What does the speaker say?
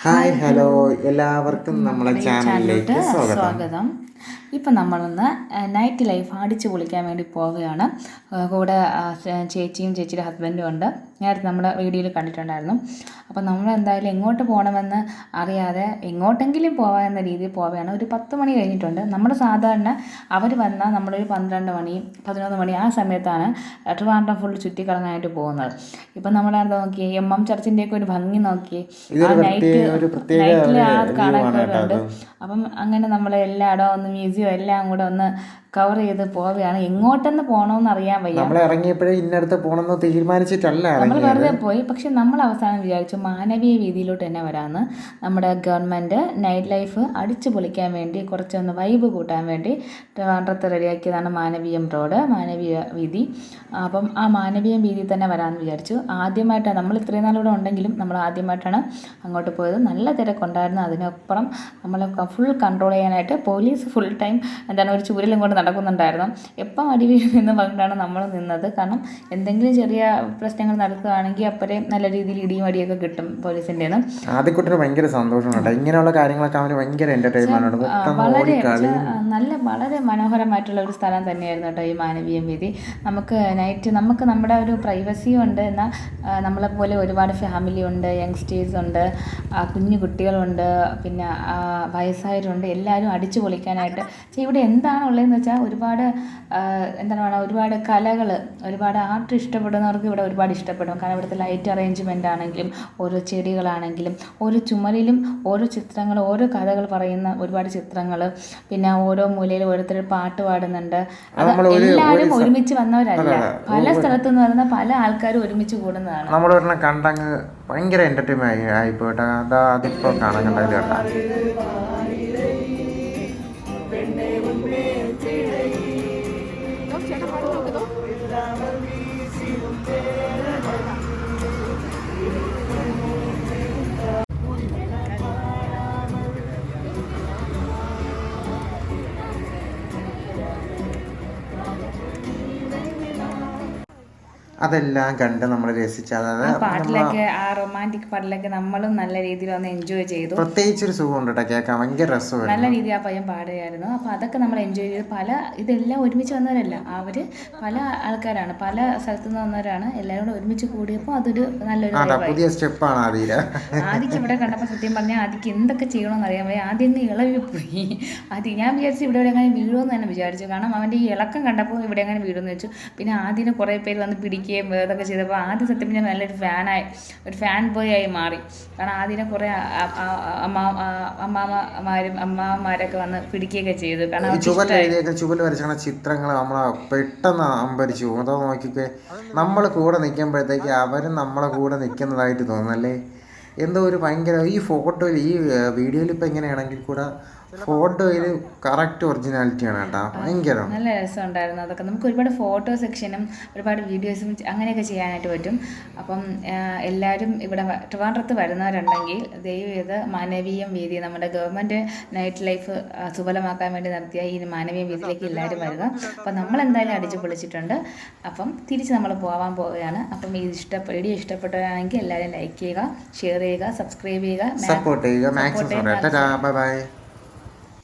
Hi hello എല്ലാവർക്കും നമ്മളെ ചാനലിലേക്ക് സ്വാഗതം. സ്വാഗതം. ഇപ്പം നമ്മളൊന്ന് നൈറ്റ് ലൈഫ് അടിച്ചു പൊളിക്കാൻ വേണ്ടി പോവുകയാണ്. കൂടെ ചേച്ചിയും ചേച്ചിയുടെ ഹസ്ബൻഡും ഉണ്ട്. നേരത്തെ നമ്മുടെ വീഡിയോയിൽ കണ്ടിട്ടുണ്ടായിരുന്നു. അപ്പം നമ്മൾ എന്തായാലും എങ്ങോട്ട് പോകണമെന്ന് അറിയാതെ എങ്ങോട്ടെങ്കിലും പോവാം എന്ന രീതിയിൽ പോവുകയാണ്. ഒരു പത്ത് മണി കഴിഞ്ഞിട്ടുണ്ട്. നമ്മൾ സാധാരണ അവർ വന്നാൽ നമ്മളൊരു പന്ത്രണ്ട് മണി പതിനൊന്ന് മണി ആ സമയത്താണ് ട്രിവാൻഡ്രം ഫുൾ ചുറ്റിക്കറങ്ങാനായിട്ട് പോകുന്നത്. ഇപ്പം നമ്മളെന്താ നോക്കി എം എം ചർച്ചിന്റെയൊക്കെ ഒരു ഭംഗി നോക്കി ആ നൈറ്റ് നൈറ്റിൽ ആ കാണാൻ അപ്പം അങ്ങനെ നമ്മൾ എല്ലായിടവും ഒന്ന് മ്യൂസിയം എല്ലാം കൂടെ ഒന്ന് കവർ ചെയ്ത് പോവുകയാണ്. എങ്ങോട്ടെന്ന് പോകണമെന്ന് അറിയാൻ വയ്യ. നമ്മൾ ഇറങ്ങിയപ്പോഴേ ഇന്നടുത്ത് പോകണമെന്ന് തീരുമാനിച്ചിട്ടല്ല നമ്മൾ വെറുതെ പോയി. പക്ഷെ നമ്മൾ അവസാനം വിചാരിച്ചു മാനവീയ രീതിയിലോട്ട് തന്നെ വരാമെന്ന് നമ്മുടെ ഗവൺമെന്റ് നൈറ്റ് ലൈഫ് അടിച്ചു പൊളിക്കാൻ വേണ്ടി കുറച്ചൊന്ന് വൈബ് കൂട്ടാൻ വേണ്ടി ട്രിവാൻഡ്രത്ത് റെഡിയാക്കിയതാണ് മാനവീയം റോഡ് മാനവീയ വീതി. അപ്പം ആ മാനവീയം വീതിയിൽ തന്നെ വരാമെന്ന് വിചാരിച്ചു. ആദ്യമായിട്ടാണ് നമ്മൾ ഇത്രയും നാളിവിടെ ഉണ്ടെങ്കിലും നമ്മൾ ആദ്യമായിട്ടാണ് അങ്ങോട്ട് പോയത്. നല്ല തിരക്കുണ്ടായിരുന്നു. അതിനപ്പുറം നമ്മളെ ഫുൾ കൺട്രോൾ ചെയ്യാനായിട്ട് പോലീസ് ഫുൾ ടൈം എന്താണ് ഒരു ചൂരലും കൊണ്ട് നടക്കുന്നുണ്ടായിരുന്നു. എപ്പം അടി വീഴും എന്ന് പറഞ്ഞിട്ടാണ് നമ്മൾ നിന്നത്. കാരണം എന്തെങ്കിലും ചെറിയ പ്രശ്നങ്ങൾ നടക്കുകയാണെങ്കിൽ അപ്പോഴേ നല്ല രീതിയിൽ ഇടിയും അടിയൊക്കെ കിട്ടും പോലീസിന്റെ ആദ്യക്കുട്ടിന് ഭയങ്കര സന്തോഷം ഇങ്ങനെയുള്ള കാര്യങ്ങളൊക്കെ അവന് ഭയങ്കര എന്റർടൈൻമെന്റ് വളരെ നല്ല വളരെ മനോഹരമായിട്ടുള്ള ഒരു സ്ഥലം തന്നെയായിരുന്നു കേട്ടോ ഈ മാനവീയം വീതി. നമുക്ക് നൈറ്റ് നമുക്ക് നമ്മുടെ ഒരു പ്രൈവസിയും ഉണ്ട് എന്നാൽ നമ്മളെപ്പോലെ നമ്മളെ പോലെ ഒരുപാട് ഫാമിലി ഉണ്ട് യങ്സ്റ്റേഴ്സ് ഉണ്ട് കുഞ്ഞു കുട്ടികളുണ്ട് പിന്നെ വയസ്സായവരുണ്ട്. എല്ലാവരും അടിച്ചു പൊളിക്കാനായിട്ട്. പക്ഷേ ഇവിടെ എന്താണുള്ളതെന്ന് വെച്ചാൽ ഒരുപാട് ആ, എന്താണ് പറയുക ഒരുപാട് കലകൾ ഒരുപാട് ആർട്ട് ഇഷ്ടപ്പെടുന്നവർക്ക് ഇവിടെ ഒരുപാട് ഇഷ്ടപ്പെടും. കാരണം ഇവിടുത്തെ ലൈറ്റ് അറേഞ്ച്മെന്റ് ആണെങ്കിലും ഓരോ ചെടികളാണെങ്കിലും ഓരോ ചുമരിലും ഓരോ ചിത്രങ്ങൾ ഓരോ കഥകൾ പറയുന്ന ഒരുപാട് ചിത്രങ്ങൾ പിന്നെ ഓരോ മൂലയിൽ ഓരോരുത്തർ പാട്ട് പാടുന്നുണ്ട്. നമ്മൾ ഒരു- എല്ലാവരും ഒരുമിച്ച് വന്നവരല്ല. പല സ്ഥലത്തു നിന്ന് വരുന്ന പല ആൾക്കാരും ഒരുമിച്ച് കൂടുന്നതാണ്. നമ്മൾ ഒരെണ്ണം കണ്ടങ്ങ് ഭയങ്കര എന്റർടൈൻമെന്റ് ആയി ആയിപ്പോട്ടെ അതാ അതിപ്പോൾ കാണാൻ കണ്ടത് കേട്ടാ. അതെല്ലാം കണ്ട് നമ്മൾ രസിച്ച് അതായത് പാട്ടിലൊക്കെ ആ റൊമാന്റിക് പാട്ടിലൊക്കെ നമ്മളും നല്ല രീതിയിൽ ഒന്ന് എൻജോയ് ചെയ്തു. പ്രത്യേകിച്ച് ഒരു സുഖം ഉണ്ട് കേൾക്കാൻ ഭയങ്കര രസമായിരുന്നു. നല്ല രീതിയിൽ ആ പയ്യൻ പാടുകയായിരുന്നു. അപ്പോൾ അതൊക്കെ നമ്മൾ എൻജോയ് ചെയ്തു പല ഇതെല്ലാം ഒരുമിച്ച് വന്നവരല്ല അവർ പല ആൾക്കാരാണ് പല സ്ഥലത്തു നിന്ന് വന്നവരാണ് എല്ലാവരും കൂടെ ഒരുമിച്ച് കൂടിയപ്പോൾ അതൊരു നല്ലൊരു പുതിയ സ്റ്റെപ്പാണ് ആദ്യം ആദ്യക്ക് ഇവിടെ കണ്ടപ്പോൾ സത്യം പറഞ്ഞാൽ ആദ്യക്ക് എന്തൊക്കെ ചെയ്യണമെന്ന് അറിയാൻ വയ്യ. ആദ്യം ഒന്ന് ഇളവി പോയി. ആദ്യം ഞാൻ വിചാരിച്ചു ഇവിടെ എവിടെ എങ്ങനെ വീഴുമെന്ന് തന്നെ വിചാരിച്ചു. കാരണം അവന്റെ ഈ ഇളക്കം കണ്ടപ്പോൾ ഇവിടെ എങ്ങനെ വീഴുമെന്ന് വെച്ചു. പിന്നെ ആദ്യം കുറേ പേര് വന്ന് പിടിക്കുകയും ഇതൊക്കെ ചെയ്തപ്പോൾ ആദ്യം സത്യം പറഞ്ഞാൽ നല്ലൊരു ഫാനായി ഒരു ഫാൻ ബോയ് ആയി മാറി. കാരണം ആദ്യം കുറേ അമ്മ അമ്മാമ്മമാരും അമ്മാമ്മമാരൊക്കെ വന്ന് പിടിക്കുകയൊക്കെ ചെയ്തു. കാരണം അവർക്ക് ചുവൽ ചുവൽ ചിത്രങ്ങൾ നമ്മളെ പെട്ടെന്ന് അമ്പരിച്ചു പോകും. അതോ നോക്കിക്കേ നമ്മൾ കൂടെ നിൽക്കുമ്പോഴത്തേക്ക് അവരും നമ്മളെ കൂടെ നിൽക്കുന്നതായിട്ട് തോന്നുന്നല്ലേ എന്തോ ഒരു ഭയങ്കര ഈ ഫോട്ടോയിൽ ഈ വീഡിയോയിൽ ഇപ്പം എങ്ങനെയാണെങ്കിൽ കൂടെ ഫോട്ടോയിൽ കറക്റ്റ് ഒറിജിനാലിറ്റി ആണ് കേട്ടോ. ഭയങ്കര. നല്ല രസമുണ്ടായിരുന്നു. അതൊക്കെ നമുക്ക് ഒരുപാട് ഫോട്ടോ സെക്ഷനും ഒരുപാട് വീഡിയോസും അങ്ങനെയൊക്കെ ചെയ്യാനായിട്ട് പറ്റും. അപ്പം എല്ലാവരും ഇവിടെ ട്രിവാൻഡ്രത്ത് വരുന്നവരുണ്ടെങ്കിൽ ദയവ് ചെയ്ത് മാനവീയം വീതി നമ്മുടെ ഗവൺമെന്റ് നൈറ്റ് ലൈഫ് സുബലമാക്കാൻ വേണ്ടി നടത്തിയ ഈ മാനവീയം വീതിയിലേക്ക് എല്ലാവരും വരിക. അപ്പം നമ്മൾ എന്തായാലും അടിച്ചു പൊളിച്ചിട്ടുണ്ട്. അപ്പം തിരിച്ച് നമ്മൾ പോകാൻ പോവുകയാണ്. അപ്പം ഇത് ഇഷ്ട വീഡിയോ ഇഷ്ടപ്പെട്ടവരാണെങ്കിൽ എല്ലാവരും ലൈക്ക് ചെയ്യുക ഷെയർ ചെയ്യുക സബ്സ്ക്രൈബ് ചെയ്യുക സപ്പോർട്ട് ചെയ്യുക. Maximum bye bye